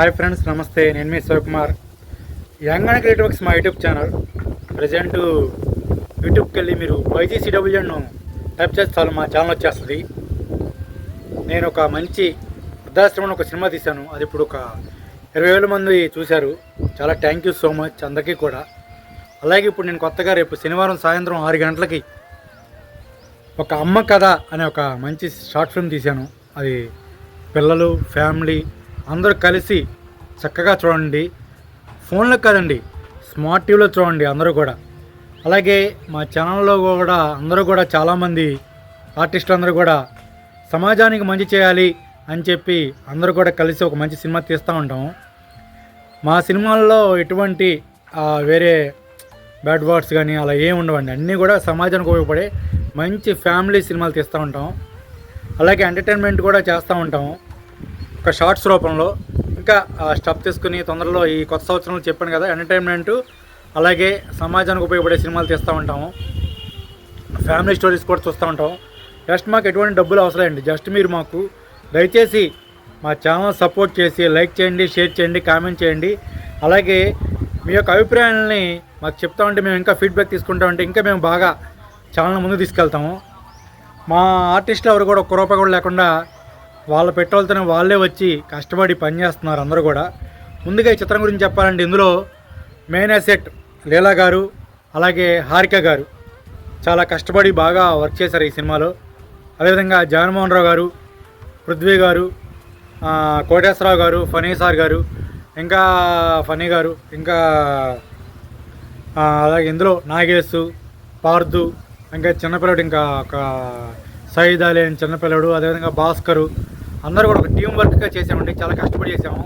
Hi friends నమస్తే. నేను మీ Shivakumar young and creative works మా యూట్యూబ్ ఛానల్. ప్రజెంట్ యూట్యూబ్కి వెళ్ళి మీరు వైజీసీడబ్ల్యూను టైప్ చేస్తే చాలు మా ఛానల్ వచ్చేస్తుంది. నేను ఒక మంచి వృద్ధాశ్రమంలో ఒక సినిమా తీశాను. అది ఇప్పుడు ఒక ఇరవై వేల మంది చూశారు. చాలా థ్యాంక్ యూ సో మచ్ అందరికీ కూడా. అలాగే ఇప్పుడు నేను కొత్తగా రేపు శనివారం సాయంత్రం ఆరు గంటలకి ఒక అమ్మ కథ అనే ఒక మంచి షార్ట్ ఫిల్మ్ తీశాను. అది పిల్లలు ఫ్యామిలీ అందరూ కలిసి చక్కగా చూడండి. ఫోన్లో కాదండి స్మార్ట్ టీవీలో చూడండి అందరూ కూడా. అలాగే మా ఛానల్లో కూడా అందరూ కూడా చాలామంది ఆర్టిస్టులు అందరూ కూడా సమాజానికి మంచి చేయాలి అని చెప్పి అందరూ కూడా కలిసి ఒక మంచి సినిమా తీస్తూ ఉంటాము. మా సినిమాల్లో ఎటువంటి వేరే బ్యాడ్ వర్డ్స్ కానీ అలా ఏమి ఉండవండి. అన్నీ కూడా సమాజానికి ఉపయోగపడే మంచి ఫ్యామిలీ సినిమాలు తీస్తూ ఉంటాం అలాగే ఎంటర్టైన్మెంట్ కూడా చేస్తూ ఉంటాము. ఒక షార్ట్స్ రూపంలో ఇంకా స్టప్ తీసుకుని తొందరలో ఈ కొత్త సంవత్సరంలో చెప్పాను కదా ఎంటర్టైన్మెంట్ అలాగే సమాజానికి ఉపయోగపడే సినిమాలు తీస్తూ ఉంటాము. ఫ్యామిలీ స్టోరీస్ కూడా చూస్తూ ఉంటాం జస్ట్ మాకు ఎటువంటి డబ్బులు అవసరం అండి జస్ట్ మీరు మాకు దయచేసి మా ఛానల్ సపోర్ట్ చేసి లైక్ చేయండి షేర్ చేయండి కామెంట్ చేయండి. అలాగే మీ యొక్క అభిప్రాయాలని మాకు చెప్తా ఉంటే మేము ఇంకా ఫీడ్బ్యాక్ తీసుకుంటా ఉంటే ఇంకా మేము బాగా ఛానల్ ముందుకు తీసుకెళ్తాము. మా ఆర్టిస్టులు ఎవరు కూడా ఒక్క రూపాయి కూడా లేకుండా వాళ్ళ పెట్రోల్తోనే వాళ్ళే వచ్చి కష్టపడి పనిచేస్తున్నారు అందరూ కూడా. ముందుగా ఈ చిత్రం గురించి చెప్పాలంటే ఇందులో మెయిన్ అసెట్ లీలా గారు అలాగే హారిక గారు చాలా కష్టపడి బాగా వర్క్ చేశారు ఈ సినిమాలో. అదేవిధంగా జగన్మోహన్ రావు గారు పృథ్వీ గారు కోటేశ్వరరావు గారు ఫనీ సార్ గారు ఇంకా ఫనీ గారు ఇంకా అలాగే ఇందులో నాగేశు పార్దు ఇంకా చిన్నపిల్లడు ఇంకా ఒక సయీద్ అలీ అని చిన్నపిల్లడు అదేవిధంగా భాస్కరు అందరూ కూడా ఒక టీం వర్క్గా చేసామండి చాలా కష్టపడి చేసాము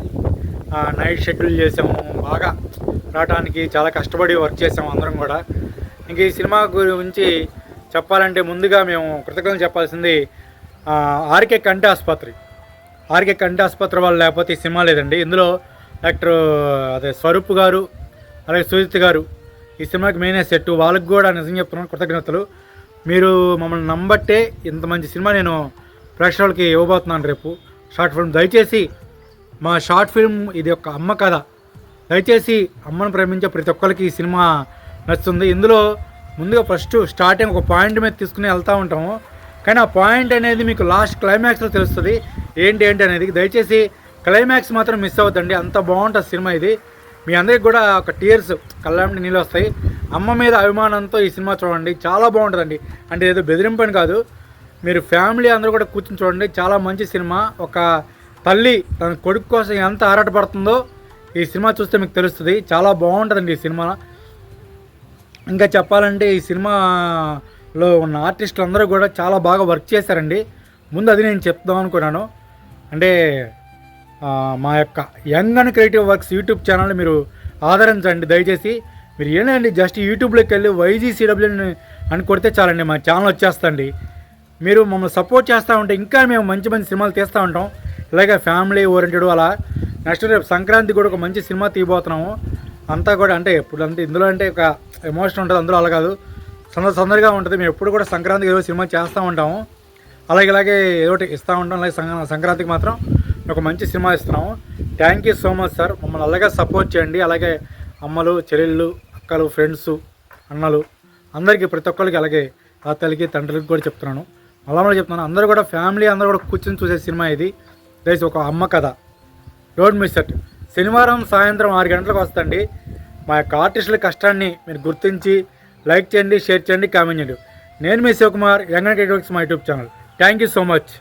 నైట్ షెడ్యూల్ చేసాము బాగా రావడానికి చాలా కష్టపడి వర్క్ చేసాము అందరం కూడా. ఇంక ఈ సినిమా గురించి చెప్పాలంటే ముందుగా మేము కృతజ్ఞతలు చెప్పాల్సింది ఆర్కే కంటి ఆసుపత్రి. ఆర్కే కంటి ఆసుపత్రి వాళ్ళు లేకపోతే ఈ సినిమా లేదండి. ఇందులో డాక్టర్ అదే స్వరూప్ గారు అలాగే సుజిత్ గారు ఈ సినిమాకి మెయిన్ సెట్ వాళ్ళకి కూడా నిజం చెప్తున్నాను కృతజ్ఞతలు. మీరు మమ్మల్ని నమ్మబట్టే ఇంత మంచి సినిమా నేను ప్రేక్షకులకి ఇవ్వబోతున్నాను రేపు. షార్ట్ ఫిల్మ్ దయచేసి మా షార్ట్ ఫిల్మ్ ఇది ఒక అమ్మ కథ. దయచేసి అమ్మను ప్రేమించే ప్రతి ఒక్కరికి ఈ సినిమా నచ్చుతుంది. ఇందులో ముందుగా ఫస్ట్ స్టార్టింగ్ ఒక పాయింట్ మీద తీసుకుని వెళ్తూ ఉంటాము. కానీ ఆ పాయింట్ అనేది మీకు లాస్ట్ క్లైమాక్స్లో తెలుస్తుంది. ఏంటి ఏంటి అనేది. దయచేసి క్లైమాక్స్ మాత్రం మిస్ అవుతుంది అంత బాగుంటుంది సినిమా ఇది. మీ అందరికి కూడా ఒక టీయర్స్ కళ్ళంటి నీళ్ళు వస్తాయి. అమ్మ మీద అభిమానంతో ఈ సినిమా చూడండి. చాలా బాగుంటుందండి. అంటే ఏదో బెదిరింపని కాదు. మీరు ఫ్యామిలీ అందరూ కూడా కూర్చొని చూడండి. చాలా మంచి సినిమా. ఒక తల్లి తన కొడుకు కోసం ఎంత ఆరాటపడుతుందో ఈ సినిమా చూస్తే మీకు తెలుస్తుంది. చాలా బాగుంటుందండి ఈ సినిమా. ఇంకా చెప్పాలంటే ఈ సినిమాలో ఉన్న ఆర్టిస్టులు అందరూ కూడా చాలా బాగా వర్క్ చేశారండి. ముందు అది నేను చెప్దాం అనుకున్నాను. అంటే మా యొక్క young and creative works YouTube ఛానల్ని మీరు ఆదరించండి. దయచేసి మీరు ఏంటండి జస్ట్ యూట్యూబ్లోకి వెళ్ళి వైజీసీడబ్ల్యూని అని కొడితే చాలండి మా ఛానల్ వచ్చేస్తండి మీరు మమ్మల్ని సపోర్ట్ చేస్తూ ఉంటే ఇంకా మేము మంచి మంచి సినిమాలు తీస్తూ ఉంటాం. ఇలాగే ఫ్యామిలీ ఓరియంటెడ్ అలా నెక్స్ట్ రేపు సంక్రాంతి కూడా ఒక మంచి సినిమా తీయబోతున్నాము. అంతా కూడా అంటే ఎప్పుడు అంటే ఇందులో అంటే ఒక ఎమోషన్ ఉంటుంది అందులో అలా కాదు. సందర సందడిగా ఉంటుంది మేము ఎప్పుడు కూడా సంక్రాంతికి ఏదో సినిమా చేస్తూ ఉంటాము. అలాగే ఇలాగే ఏదో ఒకటి ఇస్తూ ఉంటాం అలాగే సంక్రాంతికి మాత్రం. ఒక మంచి సినిమా ఇస్తున్నాము. Thank you so much sir మమ్మల్ని అలాగే సపోర్ట్ చేయండి. అలాగే అమ్మలు చెల్లెళ్ళు అక్కలు ఫ్రెండ్స్ అన్నలు అందరికీ ప్రతి ఒక్కరికి అలాగే తాతలకి తండ్రులకి కూడా చెప్తున్నాను. మళ్ళా మళ్ళీ చెప్తున్నాను. అందరూ కూడా ఫ్యామిలీ అందరూ కూడా కూర్చొని చూసే సినిమా ఇది. దయచేసి ఒక అమ్మ కథ. డోంట్ మిస్ ఇట్ శనివారం సాయంత్రం ఆరు గంటలకు వస్తండి. మా యొక్క ఆర్టిస్టుల కష్టాన్ని మీరు గుర్తించి లైక్ చేయండి షేర్ చేయండి కామెంట్ చేయండి. నేను మీ శివకుమార్ యంగ్ నెట్వర్క్స్ మా YouTube channel. Thank you so much